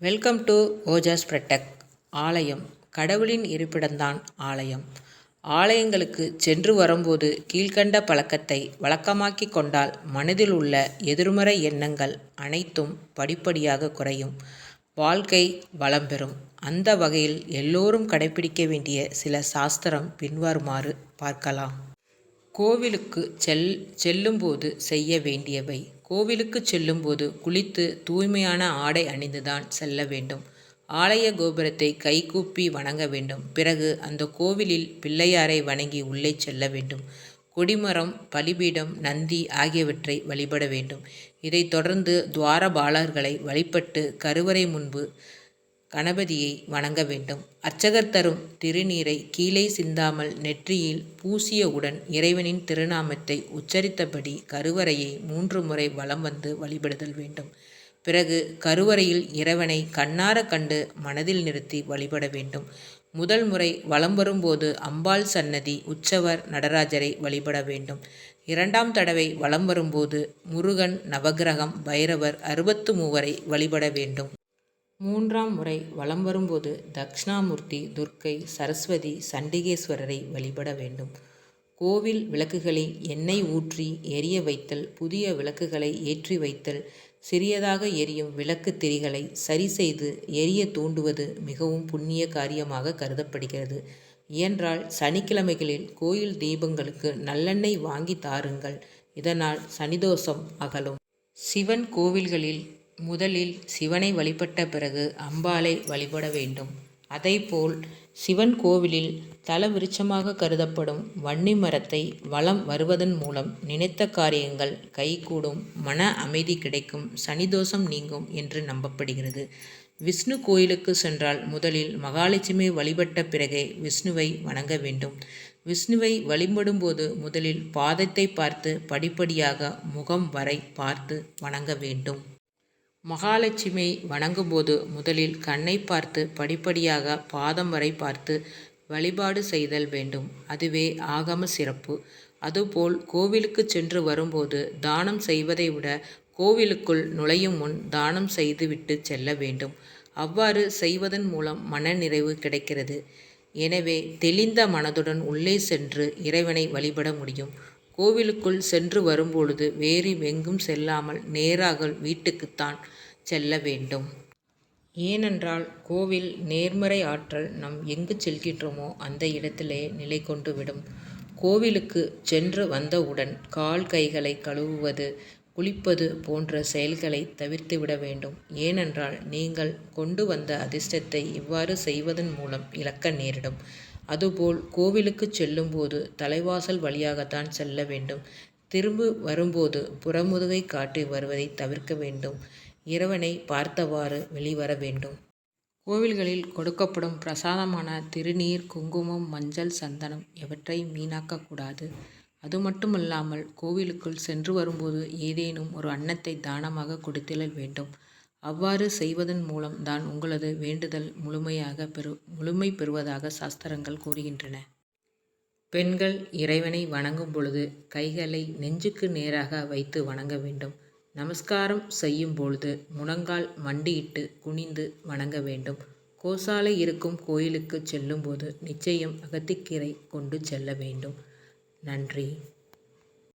Welcome to Ojas பிரட்டக் ஆலயம் கடவுளின் இருப்பிடம்தான் ஆலயம். ஆலயங்களுக்கு சென்று வரும்போது கீழ்கண்ட பழக்கத்தை வழக்கமாக்கி கொண்டால் மனதில் உள்ள எதிர்மறை எண்ணங்கள் அனைத்தும் படிப்படியாக குறையும். வாழ்க்கை வளம் பெறும். அந்த வகையில் எல்லோரும் கடைபிடிக்க வேண்டிய சில சாஸ்திரம் பின்வருமாறு பார்க்கலாம். கோவிலுக்கு செல் செல்லும்போது செய்ய வேண்டியவை கோவிலுக்கு செல்லும்போது குளித்து தூய்மையான ஆடை அணிந்துதான் செல்ல வேண்டும். ஆலய கோபுரத்தை கைகூப்பி வணங்க வேண்டும். பிறகு அந்த கோவிலில் பிள்ளையாரை வணங்கி உள்ளே செல்ல வேண்டும். கொடிமரம் பலிபீடம் நந்தி ஆகியவற்றை வழிபட வேண்டும். இதைத் தொடர்ந்து துவாரபாலர்களை வழிபட்டு கருவறை முன்பு கணபதியை வணங்க வேண்டும். அர்ச்சகர் தரும் திருநீரை கீழே சிந்தாமல் நெற்றியில் பூசியவுடன் இறைவனின் திருநாமத்தை உச்சரித்தபடி கருவறையை மூன்று முறை வலம் வந்து வழிபடுதல் வேண்டும். பிறகு கருவறையில் இறைவனை கண்ணார கண்டு மனதில் நிறுத்தி வழிபட வேண்டும். முதல் முறை வலம் வரும்போது அம்பாள் சன்னதி உற்சவர் நடராஜரை வழிபட வேண்டும். இரண்டாம் தடவை வலம் வரும்போது முருகன் நவகிரகம் பைரவர் அறுபத்து மூவரை வழிபட வேண்டும். மூன்றாம் முறை வலம் வரும்போது தக்ஷணாமூர்த்தி துர்க்கை சரஸ்வதி சண்டிகேஸ்வரரை வழிபட வேண்டும். கோவில் விளக்குகளில் எண்ணெய் ஊற்றி எரிய வைத்தல் புதிய விளக்குகளை ஏற்றி வைத்தல் சிறியதாக எரியும் விளக்கு திரிகளை சரி செய்து எரிய தூண்டுவது மிகவும் புண்ணிய காரியமாக கருதப்படுகிறது. இயன்றால் சனிக்கிழமைகளில் கோயில் தீபங்களுக்கு நல்லெண்ணெய் வாங்கி தாருங்கள். இதனால் சனிதோஷம் அகலும். சிவன் கோவில்களில் முதலில் சிவனை வழிபட்ட பிறகு அம்பாளை வழிபட வேண்டும். அதைப்போல் சிவன் கோவிலில் தலவிருட்சமாக கருதப்படும் வன்னி மரத்தை வலம் வருவதன் மூலம் நினைத்த காரியங்கள் கைகூடும் மன அமைதி கிடைக்கும் சனிதோஷம் நீங்கும் என்று நம்பப்படுகிறது. விஷ்ணு கோயிலுக்கு சென்றால் முதலில் மகாலட்சுமி வழிபட்ட பிறகே விஷ்ணுவை வணங்க வேண்டும். விஷ்ணுவை வழிபடும்போது முதலில் பாதத்தை பார்த்து படிப்படியாக முகம் வரை பார்த்து வணங்க வேண்டும். மகாலட்சுமி வணங்கும்போது முதலில் கண்ணை பார்த்து படிப்படியாக பாதம் வரை பார்த்து வழிபாடு செய்தல் வேண்டும். அதுவே ஆகம சிறப்பு. அதுபோல் கோவிலுக்கு சென்று வரும்போது தானம் செய்வதை விட கோவிலுக்குள் நுழையும் முன் தானம் செய்துவிட்டு செல்ல வேண்டும். அவ்வாறு செய்வதன் மூலம் மனநிறைவு கிடைக்கிறது. எனவே தெளிந்த மனதுடன் உள்ளே சென்று இறைவனை வழிபட முடியும். கோவிலுக்குள் சென்று வரும்பொழுது வேறு எங்கும் செல்லாமல் நேராக வீட்டுக்குத்தான் செல்ல வேண்டும். ஏனென்றால் கோவில் நேர்மறை ஆற்றல் நம் எங்கு செல்கின்றோமோ அந்த இடத்திலே நிலை கொண்டு விடும் கோவிலுக்கு சென்று வந்தவுடன் கால் கைகளை கழுவுவது குளிப்பது போன்ற செயல்களை தவிர்த்து விட வேண்டும். ஏனென்றால் நீங்கள் கொண்டு வந்த அதிர்ஷ்டத்தை இவ்வாறு செய்வதன் மூலம் இழக்க நேரிடும். அதுபோல் கோவிலுக்கு செல்லும்போது தலைவாசல் வழியாகத்தான் செல்ல வேண்டும். திரும்ப வரும்போது புறமுதுகை காட்டி வருவதை தவிர்க்க வேண்டும். இறைவனை பார்த்தவாறு வெளிவர வேண்டும். கோவில்களில் கொடுக்கப்படும் பிரசாதமான திருநீர் குங்குமம் மஞ்சள் சந்தனம் எவற்றை வீணாக்கக்கூடாது அது மட்டுமல்லாமல் கோவிலுக்குள் சென்று வரும்போது ஏதேனும் ஒரு அன்னத்தை தானமாக கொடுத்திடல் வேண்டும். அவ்வாறு செய்வதன் மூலம் தான் உங்களது வேண்டுதல் முழுமையாக பெறு முழுமை பெறுவதாக சாஸ்திரங்கள் கூறுகின்றன. பெண்கள் இறைவனை வணங்கும் பொழுது கைகளை நெஞ்சுக்கு நேராக வைத்து வணங்க வேண்டும். நமஸ்காரம் செய்யும் பொழுது முழங்கால் மண்டியிட்டு குனிந்து வணங்க வேண்டும். கோசாலை இருக்கும் கோயிலுக்கு செல்லும்போது நிச்சயம் அகத்திக்கீரை கொண்டு செல்ல வேண்டும். நன்றி.